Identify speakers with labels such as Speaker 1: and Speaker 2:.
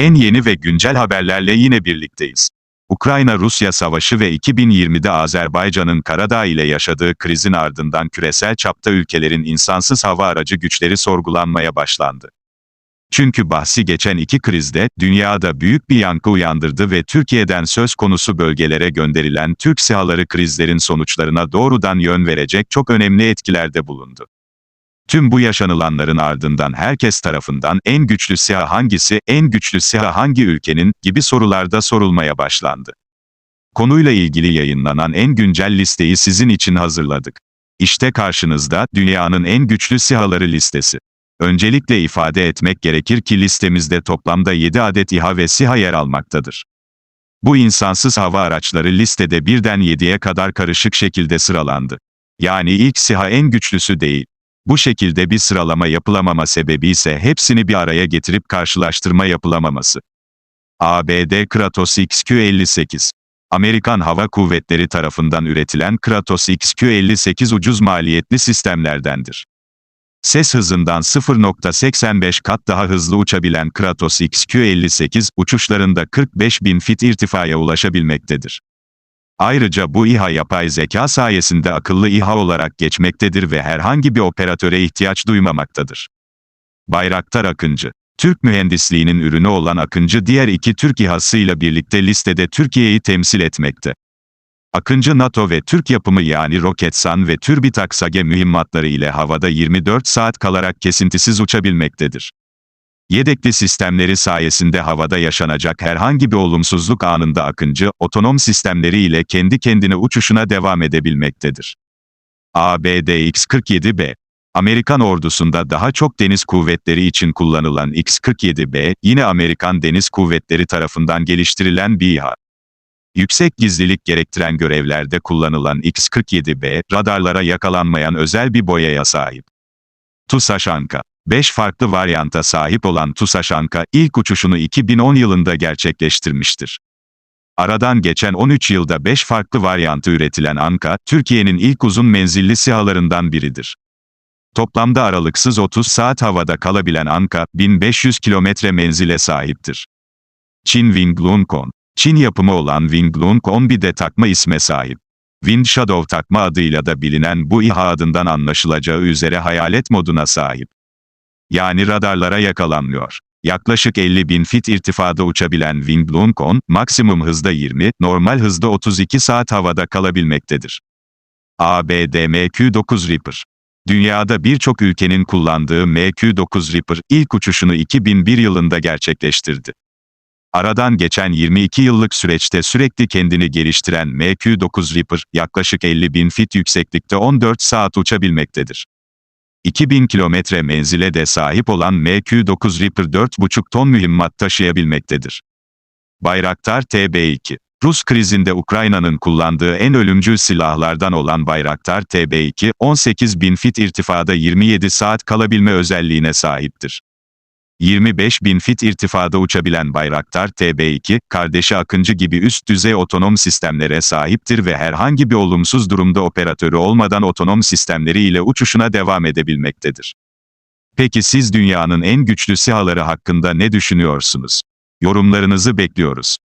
Speaker 1: En yeni ve güncel haberlerle yine birlikteyiz. Ukrayna-Rusya savaşı ve 2020'de Azerbaycan'ın Karadağ ile yaşadığı krizin ardından küresel çapta ülkelerin insansız hava aracı güçleri sorgulanmaya başlandı. Çünkü bahsi geçen iki krizde dünyada büyük bir yankı uyandırdı ve Türkiye'den söz konusu bölgelere gönderilen Türk SİHA'ları krizlerin sonuçlarına doğrudan yön verecek çok önemli etkilerde bulundu. Tüm bu yaşanılanların ardından herkes tarafından en güçlü SİHA hangisi, en güçlü SİHA hangi ülkenin gibi sorularda sorulmaya başlandı. Konuyla ilgili yayınlanan en güncel listeyi sizin için hazırladık. İşte karşınızda dünyanın en güçlü SİHA'ları listesi. Öncelikle ifade etmek gerekir ki listemizde toplamda 7 adet İHA ve SİHA yer almaktadır. Bu insansız hava araçları listede birden 7'ye kadar karışık şekilde sıralandı. Yani ilk SİHA en güçlüsü değil. Bu şekilde bir sıralama yapılamama sebebi ise hepsini bir araya getirip karşılaştırma yapılamaması. ABD Kratos XQ-58 Amerikan Hava Kuvvetleri tarafından üretilen Kratos XQ-58 ucuz maliyetli sistemlerdendir. Ses hızından 0.85 kat daha hızlı uçabilen Kratos XQ-58, uçuşlarında 45 bin fit irtifaya ulaşabilmektedir. Ayrıca bu İHA yapay zeka sayesinde akıllı İHA olarak geçmektedir ve herhangi bir operatöre ihtiyaç duymamaktadır. Bayraktar Akıncı Türk mühendisliğinin ürünü olan Akıncı diğer iki Türk İHA'sıyla birlikte listede Türkiye'yi temsil etmekte. Akıncı NATO ve Türk yapımı yani Roketsan ve TÜRBİTAK SAGE mühimmatları ile havada 24 saat kalarak kesintisiz uçabilmektedir. Yedekli sistemleri sayesinde havada yaşanacak herhangi bir olumsuzluk anında Akıncı, otonom sistemleri ile kendi kendine uçuşuna devam edebilmektedir. ABD X-47B Amerikan ordusunda daha çok deniz kuvvetleri için kullanılan X-47B, yine Amerikan Deniz Kuvvetleri tarafından geliştirilen bir İHA. Yüksek gizlilik gerektiren görevlerde kullanılan X-47B, radarlara yakalanmayan özel bir boyaya sahip. TUSAŞANKA 5 farklı varyanta sahip olan TUSAŞANKA, ilk uçuşunu 2010 yılında gerçekleştirmiştir. Aradan geçen 13 yılda 5 farklı varyantı üretilen ANKA, Türkiye'nin ilk uzun menzilli SİHA'larından biridir. Toplamda aralıksız 30 saat havada kalabilen ANKA, 1500 kilometre menzile sahiptir. Çin Wingluncon Çin yapımı olan Wingluncon bir de takma isme sahip. Wind Shadow takma adıyla da bilinen bu İHA adından anlaşılacağı üzere hayalet moduna sahip. Yani radarlara yakalanmıyor. Yaklaşık 50 bin fit irtifada uçabilen Wingluncon, maksimum hızda 20, normal hızda 32 saat havada kalabilmektedir. ABD MQ-9 Reaper Dünyada birçok ülkenin kullandığı MQ-9 Reaper, ilk uçuşunu 2001 yılında gerçekleştirdi. Aradan geçen 22 yıllık süreçte sürekli kendini geliştiren MQ-9 Reaper, yaklaşık 50 bin fit yükseklikte 14 saat uçabilmektedir. 2000 kilometre menzile de sahip olan MQ-9 Reaper 4,5 ton mühimmat taşıyabilmektedir. Bayraktar TB2 Rus krizinde Ukrayna'nın kullandığı en ölümcül silahlardan olan Bayraktar TB2, 18 bin fit irtifada 27 saat kalabilme özelliğine sahiptir. 25 bin fit irtifada uçabilen Bayraktar TB2, kardeşi Akıncı gibi üst düzey otonom sistemlere sahiptir ve herhangi bir olumsuz durumda operatörü olmadan otonom sistemleri ile uçuşuna devam edebilmektedir. Peki siz dünyanın en güçlü SİHA'ları hakkında ne düşünüyorsunuz? Yorumlarınızı bekliyoruz.